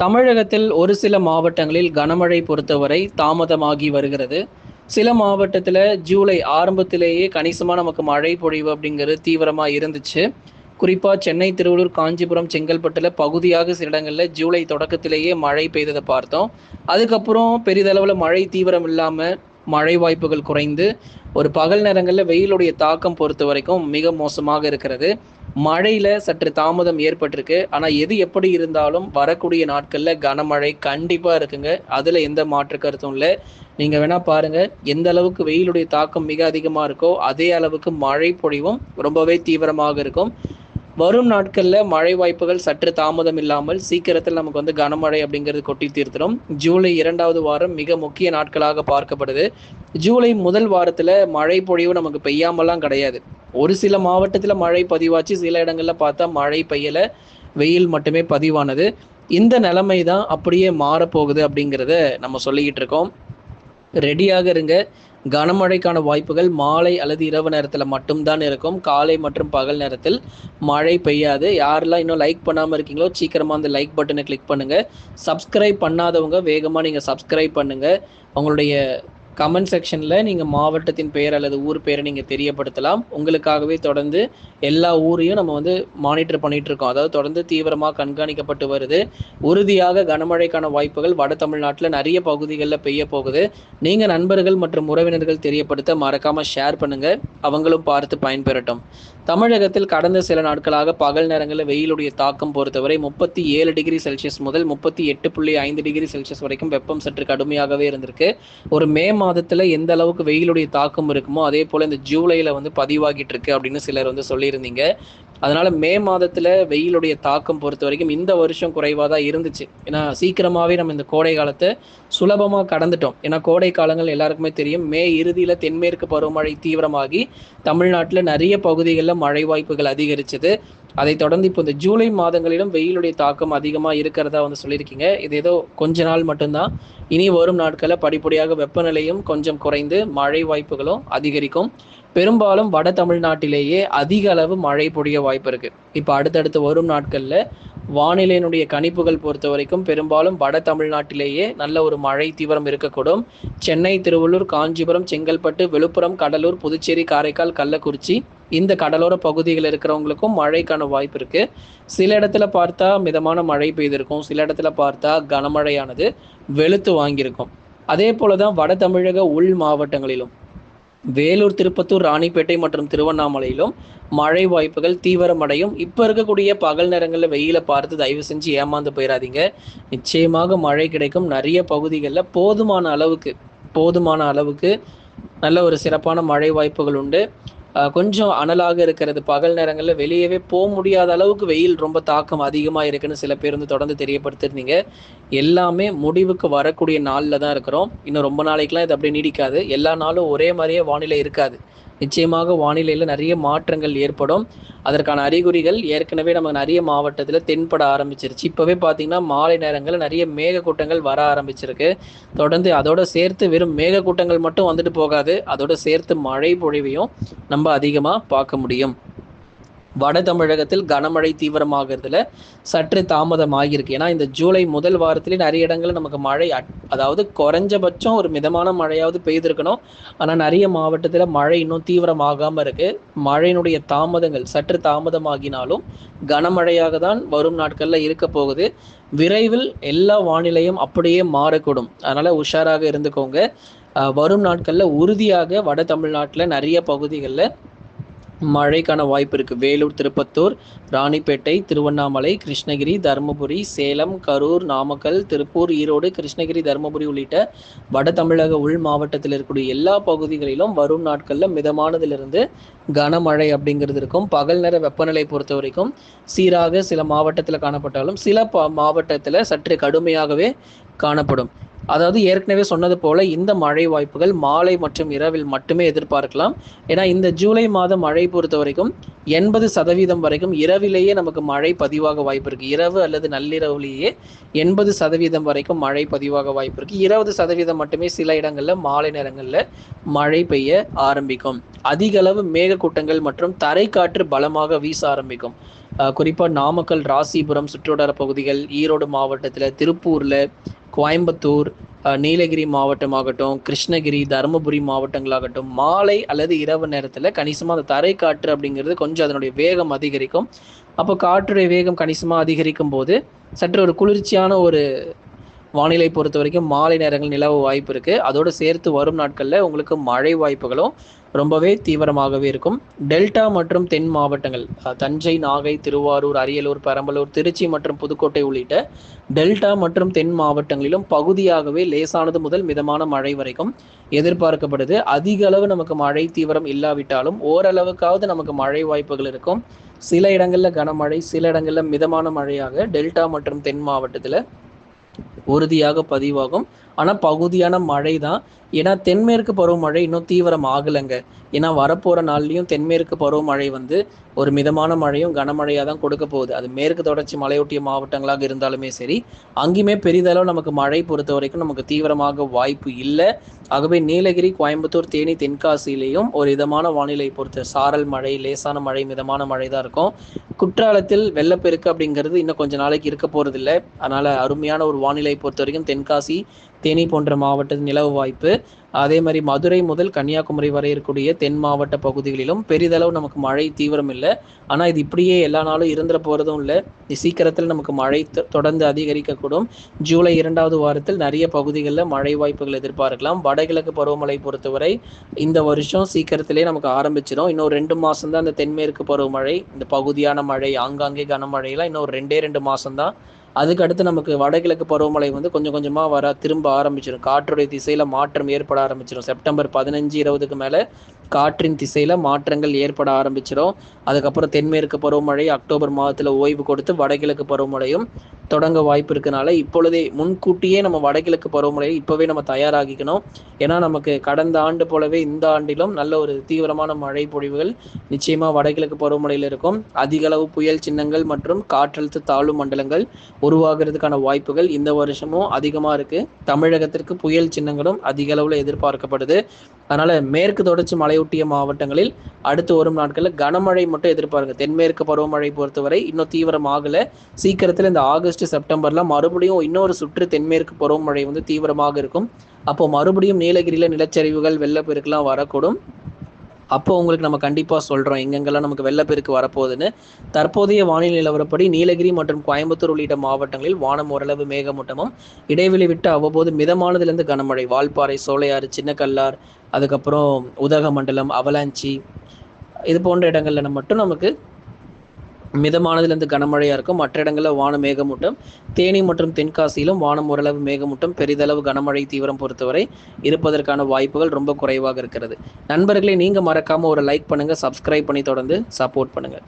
தமிழகத்தில் ஒரு சில மாவட்டங்களில் கனமழை பொறுத்தவரை தாமதமாகி வருகிறது. சில மாவட்டத்தில் ஜூலை ஆரம்பத்திலேயே கணிசமாக நமக்கு மழை பொழிவு அப்படிங்கிறது தீவிரமாக இருந்துச்சு. குறிப்பாக சென்னை திருவள்ளூர் காஞ்சிபுரம் செங்கல்பட்டில் பகுதியாக சில இடங்களில் ஜூலை தொடக்கத்திலேயே மழை பெய்ததை பார்த்தோம். அதுக்கப்புறம் பெரிதளவில் மழை தீவிரம் இல்லாமல் மழை வாய்ப்புகள் குறைந்து ஒரு பகல் நேரங்களில் வெயிலுடைய தாக்கம் பொறுத்த வரைக்கும் மிக மோசமாக இருக்கிறது. மழையில் சற்று தாமதம் ஏற்பட்டிருக்கு. ஆனால் எது எப்படி இருந்தாலும் வரக்கூடிய நாட்களில் கனமழை கண்டிப்பாக இருக்குங்க. அதில் எந்த மாற்று கருத்தும் இல்லை. நீங்கள் வேணால் பாருங்க எந்த அளவுக்கு வெயிலுடைய தாக்கம் மிக அதிகமாக இருக்கோ அதே அளவுக்கு மழை பொழிவும் ரொம்பவே தீவிரமாக இருக்கும். வரும் நாட்களில் மழை வாய்ப்புகள் சற்று தாமதம் இல்லாமல் சீக்கிரத்தில் நமக்கு வந்து கனமழை அப்படிங்கிறது கொட்டி தீர்த்திடும் ஜூலை இரண்டாவது வாரம் மிக முக்கிய நாட்களாக பார்க்கப்படுது. ஜூலை முதல் வாரத்தில் மழை பொழிவு நமக்கு பெய்யாமலாம் கிடையாது. ஒரு சில மாவட்டத்தில் மழை பதிவாச்சு. சில இடங்களில் பார்த்தா மழை பெய்யலை. வெயில் மட்டுமே பதிவானது. இந்த நிலைமை தான் அப்படியே மாறப்போகுது அப்படிங்கிறத நம்ம சொல்லிக்கிட்டு இருக்கோம். ரெடியாக இருங்க. கனமழைக்கான வாய்ப்புகள் மாலை அல்லது இரவு நேரத்தில் மட்டும்தான் இருக்கும். காலை மற்றும் பகல் நேரத்தில் மழை பெய்யாது. யாரெல்லாம் இன்னும் லைக் பண்ணாமல் இருக்கீங்களோ சீக்கிரமாக அந்த லைக் பட்டனை கிளிக் பண்ணுங்கள் சப்ஸ்கிரைப் பண்ணாதவங்க வேகமாக நீங்கள் சப்ஸ்கிரைப் பண்ணுங்கள் உங்களுடைய கமெண்ட் செக்ஷனில் நீங்கள் மாவட்டத்தின் பெயர் அல்லது ஊர் பெயரை நீங்கள் தெரியப்படுத்தலாம். உங்களுக்காகவே தொடர்ந்து எல்லா ஊரையும் நம்ம வந்து மானிட்டர் பண்ணிட்டு இருக்கோம். அதாவது தொடர்ந்து தீவிரமாக கண்காணிக்கப்பட்டு வருது. உறுதியாக கனமழைக்கான வாய்ப்புகள் வட தமிழ்நாட்டில் நிறைய பகுதிகளில் பெய்ய போகுது. நீங்கள் நண்பர்கள் மற்றும் உறவினர்கள் தெரியப்படுத்த மறக்காமல் ஷேர் பண்ணுங்கள் அவங்களும் பார்த்து பயன்பெறட்டும். தமிழகத்தில் கடந்த சில நாட்களாக பகல் நேரங்களில் வெயிலுடைய தாக்கம் பொறுத்தவரை முப்பத்தி ஏழு டிகிரி செல்சியஸ் முதல் முப்பத்தி எட்டு புள்ளி ஐந்து டிகிரி செல்சியஸ் வரைக்கும் வெப்பம் சற்று கடுமையாகவே இருந்திருக்கு. ஒரு மே மாதத்தில் எந்த அளவுக்கு வெயிலுடைய தாக்கம் இருக்குமோ அதே போல் இந்த ஜூலையில் வந்து பதிவாகிட்டு இருக்கு அப்படின்னு சிலர் வந்து சொல்லியிருந்தீங்க. அதனால மே மாதத்தில் வெயிலுடைய தாக்கம் பொறுத்த வரைக்கும் இந்த வருஷம் குறைவாக தான் இருந்துச்சு. ஏன்னா சீக்கிரமாகவே நம்ம இந்த கோடை காலத்தை சுலபமாக கடந்துட்டோம். ஏன்னா கோடை காலங்கள் எல்லாருக்குமே தெரியும். மே இறுதியில் தென்மேற்கு பருவமழை தீவிரமாகி தமிழ்நாட்டில் நிறைய பகுதிகளில் மழை வாய்ப்புகள் அதிகரிச்சது. அதை தொடர்ந்து இப்போ இந்த ஜூலை மாதங்களிலும் வெயிலுடைய தாக்கம் அதிகமாக இருக்கிறதா வந்து சொல்லியிருக்கீங்க. இது ஏதோ கொஞ்ச நாள் மட்டும்தான். இனி வரும் நாட்களில் படிப்படியாக வெப்பநிலையும் கொஞ்சம் குறைந்து மழை வாய்ப்புகளும் அதிகரிக்கும். பெரும்பாலும் வட தமிழ்நாட்டிலேயே அதிக அளவு மழை பொழிய வாய்ப்பு இருக்கு. இப்போ அடுத்தடுத்து வரும் நாட்களில் வானிலையினுடைய கணிப்புகள் பொறுத்த வரைக்கும் பெரும்பாலும் வட தமிழ்நாட்டிலேயே நல்ல ஒரு மழை தீவிரம் இருக்கக்கூடும். சென்னை திருவள்ளூர் காஞ்சிபுரம் செங்கல்பட்டு விழுப்புரம் கடலூர் புதுச்சேரி காரைக்கால் கள்ளக்குறிச்சி இந்த கடலோர பகுதியில் இருக்கிறவங்களுக்கும் மழைக்கான வாய்ப்பு இருக்கு. சில இடத்துல பார்த்தா மிதமான மழை பெய்திருக்கும். சில இடத்துல பார்த்தா கனமழையானது வெளுத்து வாங்கியிருக்கும். அதே போலதான் வட தமிழக உள் மாவட்டங்களிலும் வேலூர் திருப்பத்தூர் ராணிப்பேட்டை மற்றும் திருவண்ணாமலையிலும் மழை வாய்ப்புகள் தீவிரமடையும். இப்போ இருக்கக்கூடிய பகல் நேரங்களில் வெயிலை பார்த்து தயவு செஞ்சு ஏமாந்து போயிடாதீங்க நிச்சயமாக மழை கிடைக்கும். நிறைய பகுதிகளில் போதுமான அளவுக்கு போதுமான அளவுக்கு நல்ல ஒரு சிறப்பான மழை வாய்ப்புகள் உண்டு. கொஞ்சம் அனலாக இருக்கிறது. பகல் நேரங்களில் வெளியவே போக முடியாத அளவுக்கு வெயில் ரொம்ப தாக்கம் அதிகமாக இருக்குன்னு சில பேர் வந்து தொடர்ந்து தெரியப்படுத்திருந்தீங்க. எல்லாமே முடிவுக்கு வரக்கூடிய நாளில் தான் இருக்கிறோம். இன்னும் ரொம்ப நாளைக்கெலாம் இது அப்படியே நீடிக்காது. எல்லா நாளும் ஒரே மாதிரியே வானிலை இருக்காது. நிச்சயமாக வானிலையில் நிறைய மாற்றங்கள் ஏற்படும். அதற்கான அறிகுறிகள் ஏற்கனவே நம்ம நிறைய மாவட்டத்தில் தென்பட ஆரம்பிச்சிருச்சு. இப்போவே பார்த்தீங்கன்னா மாலை நேரங்களில் நிறைய மேகக்கூட்டங்கள் வர ஆரம்பிச்சிருக்கு. தொடர்ந்து அதோட சேர்த்து வெறும் மேகக்கூட்டங்கள் மட்டும் வந்துட்டு போகாது. அதோட சேர்த்து மழை பொழிவையும் நம்ம அதிகமாக பார்க்க முடியும். வட தமிழகத்தில் கனமழை தீவிரமாகிறதுல சற்று தாமதம் ஆகியிருக்கு ஏன்னா இந்த ஜூலை முதல் வாரத்திலே நிறைய இடங்களில் நமக்கு மழை அதாவது குறைஞ்சபட்சம் ஒரு மிதமான மழையாவது பெய்திருக்கணும். ஆனால் நிறைய மாவட்டத்தில் மழை இன்னும் தீவிரமாகாமல் இருக்கு. மழையினுடைய தாமதங்கள் சற்று தாமதமாகினாலும் கனமழையாக தான் வரும் நாட்களில் இருக்க போகுது. விரைவில் எல்லா வானிலையும் அப்படியே மாறக்கூடும். அதனால உஷாராக இருந்துக்கோங்க. வரும் நாட்களில் உறுதியாக வட தமிழ்நாட்டில் நிறைய பகுதிகளில் மழைக்கான வாய்ப்பு இருக்கு. வேலூர் திருப்பத்தூர் ராணிப்பேட்டை திருவண்ணாமலை கிருஷ்ணகிரி தருமபுரி சேலம் கரூர் நாமக்கல் திருப்பூர் ஈரோடு கிருஷ்ணகிரி தருமபுரி உள்ளிட்ட வட தமிழக உள் மாவட்டத்தில் இருக்கக்கூடிய எல்லா பகுதிகளிலும் வரும் நாட்களில் மிதமானதிலிருந்து கனமழை அப்படிங்கிறது இருக்கும். பகல் நேர வெப்பநிலை பொறுத்த வரைக்கும் சீராக சில மாவட்டத்தில் காணப்பட்டாலும் சில மாவட்டத்தில் சற்று கடுமையாகவே காணப்படும். அதாவது ஏற்கனவே சொன்னது போல இந்த மழை வாய்ப்புகள் மாலை மற்றும் இரவில் மட்டுமே எதிர்பார்க்கலாம். ஏன்னா இந்த ஜூலை மாதம் மழை பொறுத்த வரைக்கும் எண்பது சதவீதம் வரைக்கும் இரவிலேயே நமக்கு மழை பதிவாக வாய்ப்பு இருக்கு. இரவு அல்லது நள்ளிரவுலேயே எண்பது சதவீதம் வரைக்கும் மழை பதிவாக வாய்ப்பு இருக்கு. இருபது சதவீதம் மட்டுமே சில இடங்கள்ல மாலை நேரங்களில் மழை பெய்ய ஆரம்பிக்கும். அதிக அளவு மேகக்கூட்டங்கள் மற்றும் தரைக்காற்று பலமாக வீச ஆரம்பிக்கும். குறிப்பாக நாமக்கல் ராசிபுரம் சுற்றுவட்டார பகுதிகள் ஈரோடு மாவட்டத்தில் திருப்பூரில் கோயம்புத்தூர் நீலகிரி நீலகிரி மாவட்டமாகட்டும் கிருஷ்ணகிரி தருமபுரி மாவட்டங்களாகட்டும் மாலை அல்லது இரவு நேரத்தில் கணிசமாக அந்த தரை காற்று அப்படிங்கிறது கொஞ்சம் அதனுடைய வேகம் அதிகரிக்கும். அப்போ காற்றுடைய வேகம் கணிசமாக அதிகரிக்கும் போது சற்று ஒரு குளிர்ச்சியான ஒரு வானிலை பொறுத்த வரைக்கும் மாலை நேரங்கள் நிலவு வாய்ப்பு இருக்கு. அதோடு சேர்த்து வரும் நாட்களில் உங்களுக்கு மழை வாய்ப்புகளும் ரொம்பவே தீவிரமாகவே இருக்கும். டெல்டா மற்றும் தென் மாவட்டங்கள் தஞ்சை நாகை திருவாரூர் அரியலூர் பெரம்பலூர் திருச்சி மற்றும் புதுக்கோட்டை உள்ளிட்ட டெல்டா மற்றும் தென் மாவட்டங்களிலும் பகுதியாகவே லேசானது முதல் மிதமான மழை வரைக்கும் எதிர்பார்க்கப்படுது. அதிக அளவு நமக்கு மழை தீவிரம் இல்லாவிட்டாலும் ஓரளவுக்காவது நமக்கு மழை வாய்ப்புகள் இருக்கும். சில இடங்களில் கனமழை சில இடங்களில் மிதமான மழையாக டெல்டா மற்றும் தென் மாவட்டத்தில் உறுதியாக பதிவாகும். ஆனால் பகுதியான மழை தான் ஏன்னா தென்மேற்கு பருவமழை இன்னும் தீவிரம் ஆகலைங்க. ஏன்னா வரப்போகிற நாள்லையும் தென்மேற்கு பருவமழை வந்து ஒரு மிதமான மழையும் கனமழையாக தான் கொடுக்க போகுது. அது மேற்கு தொடர்ச்சி மலையொட்டிய மாவட்டங்களாக இருந்தாலுமே சரி அங்கேயுமே பெரிதளவு நமக்கு மழை பொறுத்த வரைக்கும் நமக்கு தீவிரமாக வாய்ப்பு இல்லை. ஆகவே நீலகிரி கோயம்புத்தூர் தேனி தென்காசியிலையும் ஒரு இதமான வானிலை பொறுத்த சாரல் மழை லேசான மழை மிதமான மழை தான் இருக்கும். குற்றாலத்தில் வெள்ளப்பெருக்கு அப்படிங்கிறது இன்னும் கொஞ்ச நாளைக்கு இருக்க போகிறதில்ல அதனால் அருமையான ஒரு வானிலை பொறுத்த வரைக்கும் தென்காசி தேனி போன்ற மாவட்டத்தில் நிலவு வாய்ப்பு அதே மாதிரி மதுரை முதல் கன்னியாகுமரி வரை இருக்கக்கூடிய தென் மாவட்ட பகுதிகளிலும் பெரிதளவு நமக்கு மழை தீவிரம் இல்லை. ஆனால் இது இப்படியே எல்லா நாளும் இருந்துட போகிறதும் இல்லை. சீக்கிரத்தில் நமக்கு மழை தொ- தொடர்ந்து அதிகரிக்கக்கூடும். ஜூலை இரண்டாவது வாரத்தில் நிறைய பகுதிகளில் மழை வாய்ப்புகள் எதிர்பார்க்கலாம். வடகிழக்கு பருவமழை பொறுத்தவரை இந்த வருஷம் சீக்கிரத்திலே நமக்கு ஆரம்பிச்சிடும் இன்னும் ரெண்டு மாதம் தான் இந்த தென்மேற்கு பருவமழை இந்த பகுதியான மழை ஆங்காங்கே கனமழையெல்லாம் இன்னும் ரெண்டே ரெண்டு மாதம் தான் அதுக்கு அடுத்து நமக்கு வடகிழக்கு பருவமழை வந்து கொஞ்சம் கொஞ்சமா வர திரும்ப ஆரம்பிச்சிடும் காற்றுடைய திசையில மாற்றம் ஏற்பட ஆரம்பிச்சிடும் செப்டம்பர் பதினஞ்சு இருபதுக்கு மேல காற்றின் திசையில மாற்றங்கள் ஏற்பட ஆரம்பிச்சிடும். அதுக்கப்புறம் தென்மேற்கு பருவமழை அக்டோபர் மாதத்துல ஓய்வு கொடுத்து வடகிழக்கு பருவமழையும் தொடங்க வாய்ப்பு இருக்கனால இப்பொழுதே முன்கூட்டியே நம்ம வடகிழக்கு பருவமழையை இப்பவே நம்ம தயாராகிக்கணும். ஏன்னா நமக்கு கடந்த ஆண்டு போலவே இந்த ஆண்டிலும் நல்ல ஒரு தீவிரமான மழை பொழிவுகள் நிச்சயமா வடகிழக்கு பருவமழையில் இருக்கும். அதிக அளவு புயல் சின்னங்கள் மற்றும் காற்றழுத்த தாழ்வு மண்டலங்கள் உருவாகிறதுக்கான வாய்ப்புகள் இந்த வருஷமும் அதிகமா இருக்கு. தமிழகத்திற்கு புயல் சின்னங்களும் அதிக அளவுல எதிர்பார்க்கப்படுது. அதனால மேற்கு தொடர்ச்சி மலையொட்டிய மாவட்டங்களில் அடுத்து வரும் நாட்களில் கனமழை மட்டும் எதிர்பாருங்க. தென்மேற்கு பருவமழை பொறுத்தவரை இன்னும் தீவிரம் ஆகல சீக்கிரத்தில் இந்த ஆகஸ்ட் செப்டம்பர்ல மறுபடியும் இன்னொரு சுற்று தென்மேற்கு பருவமழை வந்து தீவிரமாக இருக்கும். அப்போ மறுபடியும் நீலகிரியில நிலச்சரிவுகள் வெள்ளப்பெருக்கெல்லாம் வரக்கூடும். அப்போ உங்களுக்கு நம்ம கண்டிப்பாக சொல்கிறோம் எங்கெங்கெல்லாம் நமக்கு வெள்ளப்பெருக்கு வரப்போகுதுன்னு. தற்போதைய வானிலை நிலவரப்படி நீலகிரி மற்றும் கோயம்புத்தூர் உள்ளிட்ட மாவட்டங்களில் வானம் ஓரளவு மேகமூட்டமும் இடைவெளி விட்டு அவ்வப்போது மிதமானதுலேருந்து கனமழை வால்பாறை சோலையாறு சின்னக்கல்லார் அதுக்கப்புறம் உதகமண்டலம் அவலாஞ்சி இது போன்ற இடங்கள்ல மட்டும் நமக்கு மிதமானதுலேருந்து கனமழையாக இருக்கும். மற்ற இடங்களில் வானம் மேகமூட்டம். தேனி மற்றும் தென்காசியிலும் வானம் ஓரளவு மேகமூட்டம். பெரிதளவு கனமழை தீவிரம் பொறுத்தவரை இருப்பதற்கான வாய்ப்புகள் ரொம்ப குறைவாக இருக்கிறது. நண்பர்களே நீங்கள் மறக்காமல் ஒரு லைக் பண்ணுங்கள் சப்ஸ்கிரைப் பண்ணி தொடர்ந்து சப்போர்ட் பண்ணுங்கள்